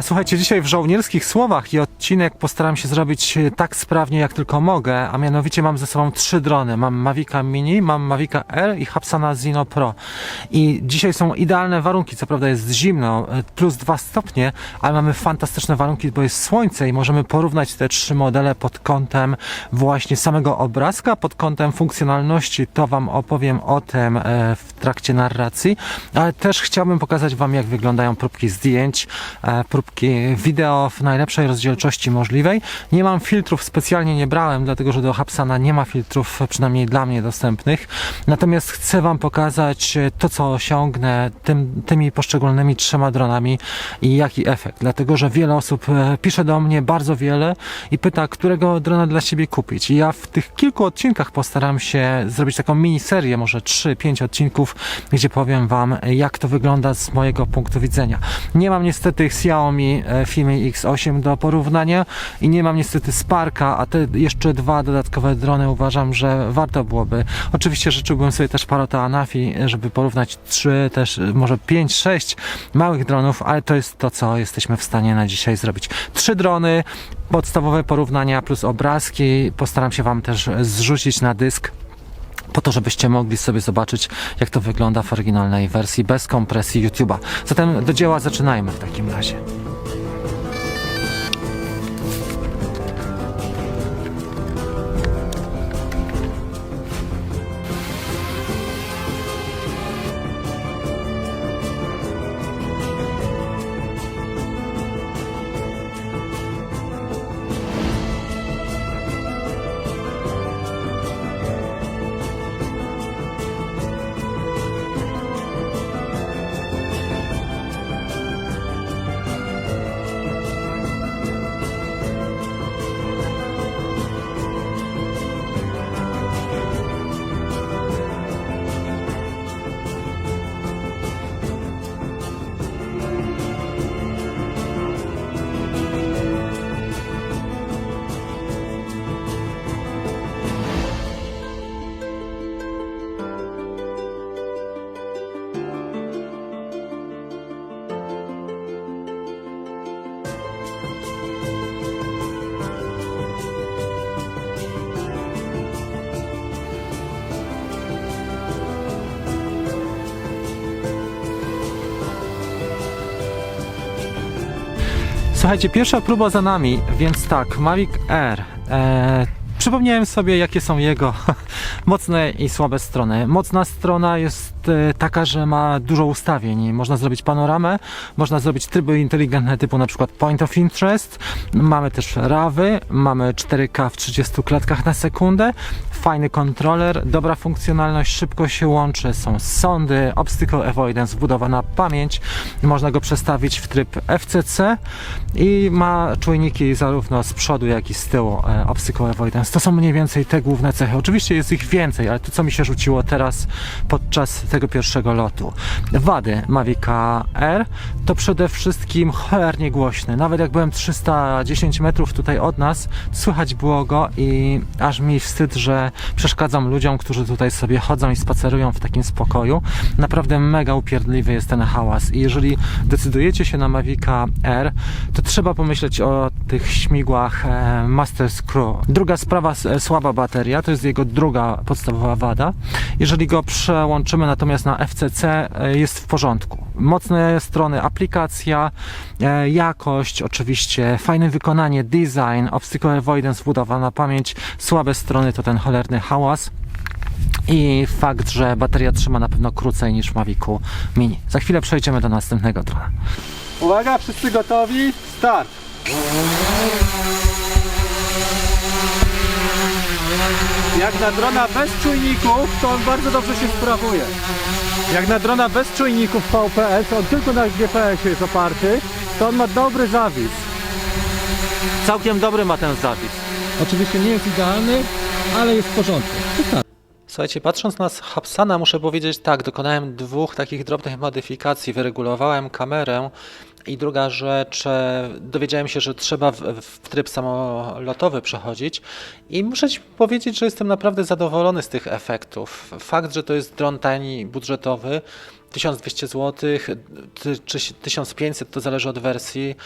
Słuchajcie, dzisiaj w żołnierskich słowach i odcinek postaram się zrobić e, tak sprawnie jak tylko mogę, a mianowicie mam ze sobą trzy drony. Mam Mavica Mini, mam Mavica R i Hapsana Zino Pro. I dzisiaj są idealne warunki, co prawda jest zimno, e, plus dwa stopnie, ale mamy fantastyczne warunki, bo jest słońce i możemy porównać te trzy modele pod kątem właśnie samego obrazka, pod kątem funkcjonalności. To Wam opowiem o tym e, w trakcie narracji, ale też chciałbym pokazać Wam, jak wyglądają próbki zdjęć, e, próbki wideo w najlepszej rozdzielczości możliwej. Nie mam filtrów, specjalnie nie brałem, dlatego że do Hapsana nie ma filtrów, przynajmniej dla mnie dostępnych. Natomiast chcę Wam pokazać e, to, co osiągnę tym, tymi poszczególnymi trzema dronami i jaki efekt. Dlatego, że wiele osób e, pisze do mnie bardzo wiele i pyta, którego drona dla siebie kupić. I ja w tych kilku odcinkach postaram się zrobić taką miniserię, może 3-5 odcinków, gdzie powiem Wam, jak to wygląda z mojego punktu widzenia. Nie mam niestety Xiaomi e, Fimi X8 do porównania i nie mam niestety Sparka, a te jeszcze dwa dodatkowe drony uważam, że warto byłoby. Oczywiście życzyłbym sobie też Parota Anafi, żeby porównać trzy, też może 5-6 małych dronów, ale to jest to, co jesteśmy w stanie na dzisiaj zrobić. Trzy drony, podstawowe porównania plus obrazki. Postaram się Wam też zrzucić na dysk po to, żebyście mogli sobie zobaczyć, jak to wygląda w oryginalnej wersji bez kompresji YouTube'a. Zatem do dzieła zaczynajmy w takim razie. Słuchajcie, pierwsza próba za nami, więc tak, Mavic Air. E, przypomniałem sobie, jakie są jego mocne i słabe strony. Mocna strona jest e, taka, że ma dużo ustawień. Można zrobić panoramę, można zrobić tryby inteligentne typu na przykład Point of Interest. Mamy też rawy, mamy 4K w 30 klatkach na sekundę. Fajny kontroler, dobra funkcjonalność, szybko się łączy, są sądy, obstacle avoidance, wbudowana pamięć. Można go przestawić w tryb FCC i ma czujniki zarówno z przodu, jak i z tyłu e, obstacle avoidance. To są mniej więcej te główne cechy. Oczywiście jest ich więcej, ale to co mi się rzuciło teraz podczas tego pierwszego lotu. Wady Mavica R to przede wszystkim cholernie głośny. Nawet jak byłem 310 metrów tutaj od nas, słychać było go i aż mi wstyd, że przeszkadzam ludziom, którzy tutaj sobie chodzą i spacerują w takim spokoju. Naprawdę mega upierdliwy jest ten hałas i jeżeli decydujecie się na Mavica R, to trzeba pomyśleć o tych śmigłach e, Master Screw. Druga sprawa, s- słaba bateria, to jest jego druga podstawowa wada. Jeżeli go przełączymy natomiast na FCC, e, jest w porządku. Mocne strony aplikacja, e, jakość, oczywiście fajne wykonanie, design, obstacle avoidance, wbudowana pamięć, słabe strony to ten cholerny hałas. I fakt, że bateria trzyma na pewno krócej niż w Mavicu Mini. Za chwilę przejdziemy do następnego drona. Uwaga, wszyscy gotowi? Start! Jak na drona bez czujników, to on bardzo dobrze się sprawuje. Jak na drona bez czujników VPS, on tylko na GPS jest oparty, to on ma dobry zawis. Całkiem dobry ma ten zawis. Oczywiście nie jest idealny, ale jest w porządku. Słuchajcie, patrząc na Hapsana muszę powiedzieć tak, dokonałem dwóch takich drobnych modyfikacji. Wyregulowałem kamerę i druga rzecz, e, dowiedziałem się, że trzeba w, w tryb samolotowy przechodzić i muszę Ci powiedzieć, że jestem naprawdę zadowolony z tych efektów. Fakt, że to jest dron tani, budżetowy, 1200 zł czy 1500, to zależy od wersji.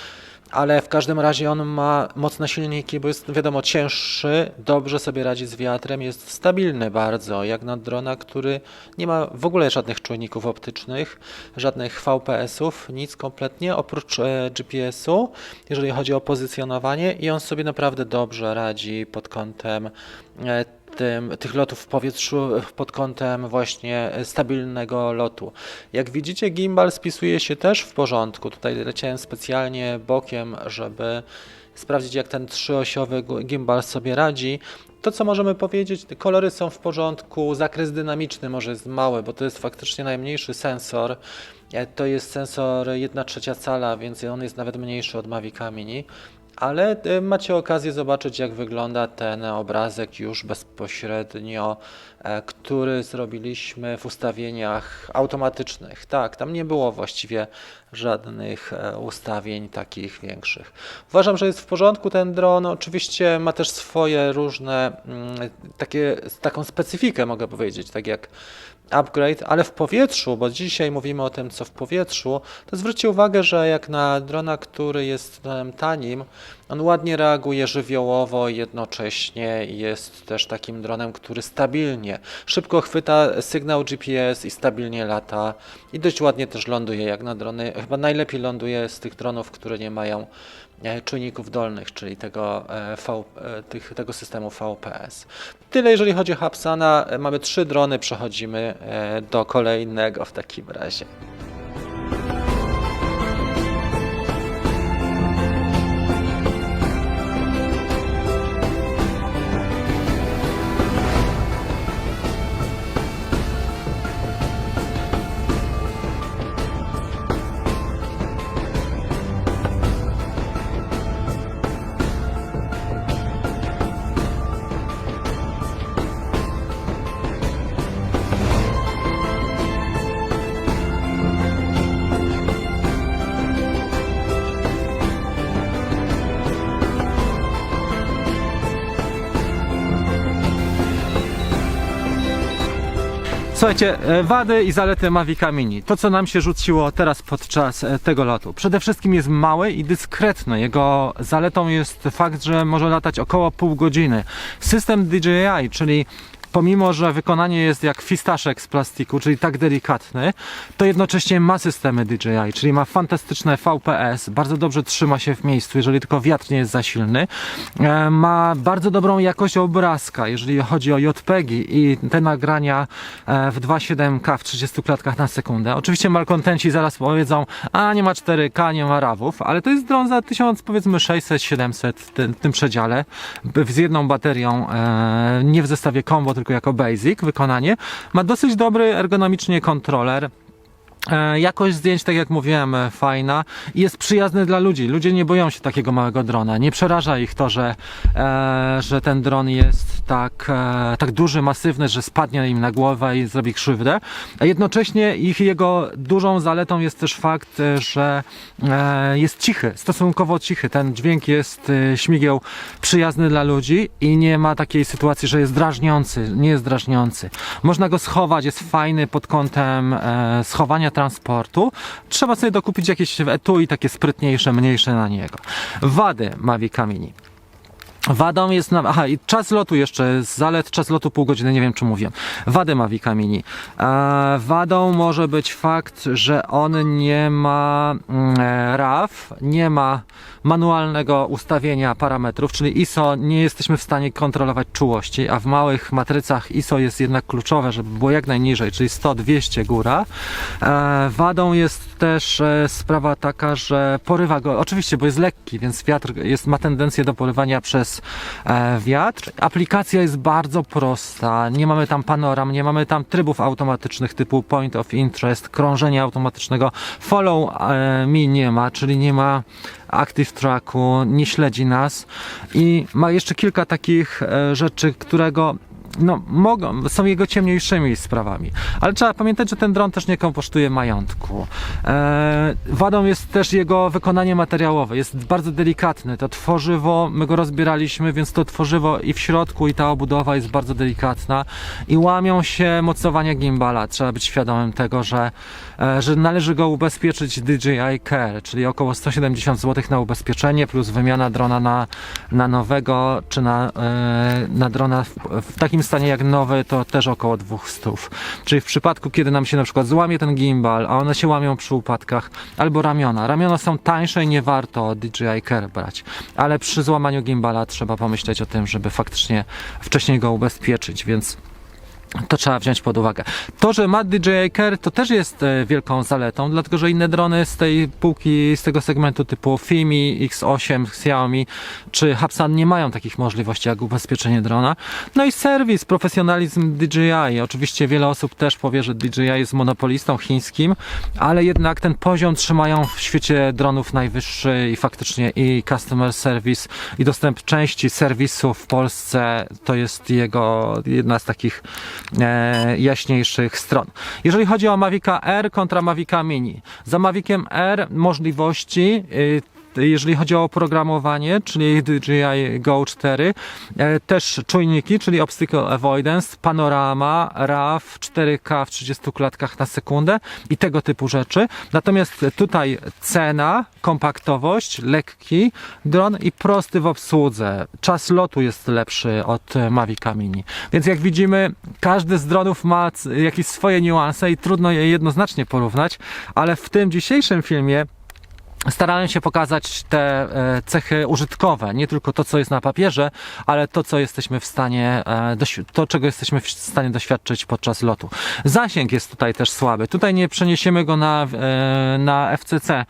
Ale w każdym razie on ma mocne silniki, bo jest wiadomo cięższy, dobrze sobie radzi z wiatrem, jest stabilny bardzo, jak na drona, który nie ma w ogóle żadnych czujników optycznych, żadnych VPS-ów, nic kompletnie oprócz e, GPS-u, jeżeli chodzi o pozycjonowanie i on sobie naprawdę dobrze radzi pod kątem e, tym, tych lotów w powietrzu pod kątem właśnie stabilnego lotu. Jak widzicie, gimbal spisuje się też w porządku. Tutaj leciałem specjalnie bokiem, żeby sprawdzić, jak ten trzyosiowy gimbal sobie radzi. To, co możemy powiedzieć, kolory są w porządku, zakres dynamiczny może jest mały, bo to jest faktycznie najmniejszy sensor. E, To jest sensor 1 trzecia cala, więc on jest nawet mniejszy od Mavica Mini. Ale e, macie okazję zobaczyć, jak wygląda ten obrazek już bezpośrednio, który zrobiliśmy w ustawieniach automatycznych. Tak, tam nie było właściwie żadnych e, ustawień takich większych. Uważam, że jest w porządku ten dron. Oczywiście ma też swoje różne mm, takie, taką specyfikę, mogę powiedzieć, tak jak upgrade, ale w powietrzu, bo dzisiaj mówimy o tym, co w powietrzu, to zwróćcie uwagę, że jak na drona, który jest dronem tanim, on ładnie reaguje żywiołowo jednocześnie jest też takim dronem, który stabilnie, szybko chwyta sygnał GPS i stabilnie lata i dość ładnie też ląduje, jak na drony, chyba najlepiej ląduje z tych dronów, które nie mają e, czujników dolnych, czyli tego, e, v, e, tych, tego systemu VPS. Tyle jeżeli chodzi o Hapsana. Mamy trzy drony, przechodzimy do kolejnego w takim razie. Słuchajcie, e, wady i zalety Mavica Mini. To, co nam się rzuciło teraz podczas e, tego lotu. Przede wszystkim jest mały i dyskretny. Jego zaletą jest fakt, że może latać około pół godziny. System DJI, czyli pomimo, że wykonanie jest jak fistaszek z plastiku, czyli tak delikatny, to jednocześnie ma systemy DJI, czyli ma fantastyczne VPS, bardzo dobrze trzyma się w miejscu, jeżeli tylko wiatr nie jest za silny. E, Ma bardzo dobrą jakość obrazka, jeżeli chodzi o JPEGi i te nagrania e, w 2.7K w 30 klatkach na sekundę. Oczywiście malkontenci zaraz powiedzą, a nie ma 4K, nie ma rawów, ale to jest dron za 1000, powiedzmy 600-700 w tym, przedziale, z jedną baterią, e, nie w zestawie combo, tylko jako basic wykonanie. Ma dosyć dobry ergonomicznie kontroler. E, Jakość zdjęć, tak jak mówiłem, e, fajna i jest przyjazny dla ludzi. Ludzie nie boją się takiego małego drona. Nie przeraża ich to, że, e, że ten dron jest tak, e, tak duży, masywny, że spadnie im na głowę i zrobi krzywdę. A jednocześnie ich jego dużą zaletą jest też fakt, e, że e, jest cichy, stosunkowo cichy. Ten dźwięk jest śmigieł przyjazny dla ludzi i nie ma takiej sytuacji, że jest drażniący. Nie jest drażniący. Można go schować, jest fajny pod kątem schowania transportu. Trzeba sobie dokupić jakieś etui takie sprytniejsze, mniejsze na niego. Wady Mavica Mini. Wadą jest na... Aha, i czas lotu jeszcze, zalet czas lotu pół godziny, nie wiem czy mówiłem. Wady Mavica Mini. E, wadą może być fakt, że on nie ma mm, e, RAW, nie ma manualnego ustawienia parametrów, czyli ISO nie jesteśmy w stanie kontrolować czułości, a w małych matrycach ISO jest jednak kluczowe, żeby było jak najniżej, czyli 100-200 góra. E, wadą jest też e, sprawa taka, że porywa go, oczywiście, bo jest lekki, więc wiatr jest, ma tendencję do porywania przez e, wiatr. Aplikacja jest bardzo prosta, nie mamy tam panoram, nie mamy tam trybów automatycznych typu point of interest, krążenia automatycznego, follow me nie ma, czyli nie ma active tracku, nie śledzi nas. I ma jeszcze kilka takich e, rzeczy, którego no, mogą, są jego ciemniejszymi sprawami. Ale trzeba pamiętać, że ten dron też nie kosztuje majątku. E, wadą jest też jego wykonanie materiałowe. Jest bardzo delikatny. To tworzywo, my go rozbieraliśmy, więc to tworzywo i w środku, i ta obudowa jest bardzo delikatna. I łamią się mocowania gimbala. Trzeba być świadomym tego, że, że należy go ubezpieczyć DJI Care, czyli około 170 zł na ubezpieczenie, plus wymiana drona na, na nowego, czy na, e, na drona w, w takim stanie jak nowy, to też około 200. Czyli w przypadku, kiedy nam się na przykład złamie ten gimbal, a one się łamią przy upadkach, albo ramiona. Ramiona są tańsze i nie warto DJI Care brać, ale przy złamaniu gimbala trzeba pomyśleć o tym, żeby faktycznie wcześniej go ubezpieczyć, więc to trzeba wziąć pod uwagę. To, że ma DJI Care, to też jest e, wielką zaletą, dlatego że inne drony z tej półki, z tego segmentu typu Fimi, X8, Xiaomi czy Hapsan nie mają takich możliwości jak ubezpieczenie drona. No i serwis, profesjonalizm DJI. Oczywiście wiele osób też powie, że DJI jest monopolistą chińskim, ale jednak ten poziom trzymają w świecie dronów najwyższy i faktycznie i customer service i dostęp części serwisu w Polsce to jest jego jedna z takich jaśniejszych stron. Jeżeli chodzi o Mavica R kontra Mavica Mini, za Maviciem R możliwości y, jeżeli chodzi o oprogramowanie, czyli DJI Go 4, e, też czujniki, czyli Obstacle Avoidance, panorama, RAW, 4K w 30 klatkach na sekundę i tego typu rzeczy. Natomiast tutaj cena, kompaktowość, lekki dron i prosty w obsłudze. Czas lotu jest lepszy od Mavica Mini. Więc jak widzimy, każdy z dronów ma jakieś swoje niuanse i trudno je jednoznacznie porównać, ale w tym dzisiejszym filmie starałem się pokazać te e, cechy użytkowe, nie tylko to, co jest na papierze, ale to, co jesteśmy w stanie, e, to, czego jesteśmy w stanie doświadczyć podczas lotu. Zasięg jest tutaj też słaby. Tutaj nie przeniesiemy go na, e, na FCC.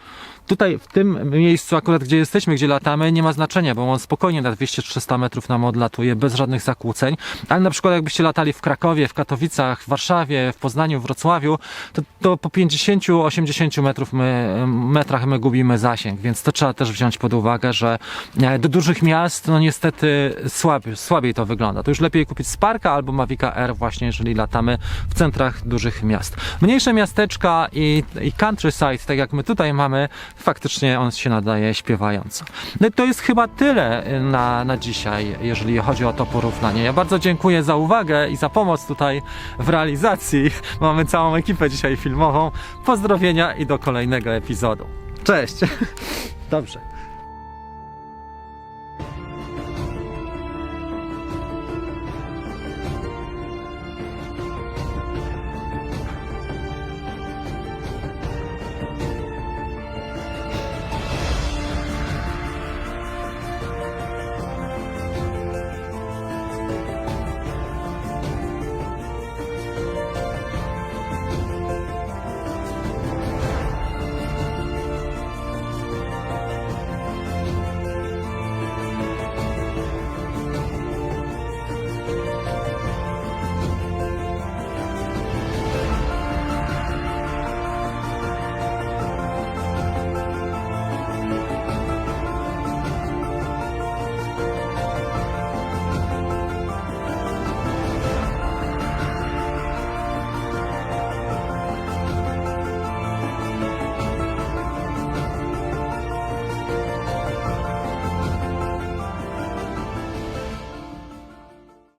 Tutaj w tym miejscu akurat gdzie jesteśmy, gdzie latamy, nie ma znaczenia, bo on spokojnie na 200-300 metrów nam odlatuje bez żadnych zakłóceń. Ale na przykład jakbyście latali w Krakowie, w Katowicach, w Warszawie, w Poznaniu, w Wrocławiu, to, to po 50-80 metrów my, metrach my gubimy zasięg, więc to trzeba też wziąć pod uwagę, że e, do dużych miast no niestety słabiej, słabiej to wygląda. To już lepiej kupić Sparka albo Mavica R właśnie, jeżeli latamy w centrach dużych miast. Mniejsze miasteczka i, i countryside, tak jak my tutaj mamy, faktycznie on się nadaje śpiewająco. No i to jest chyba tyle y, na, na dzisiaj, jeżeli chodzi o to porównanie. Ja bardzo dziękuję za uwagę i za pomoc tutaj w realizacji. Mamy całą ekipę dzisiaj filmową. Pozdrowienia i do kolejnego epizodu. Cześć! Dobrze.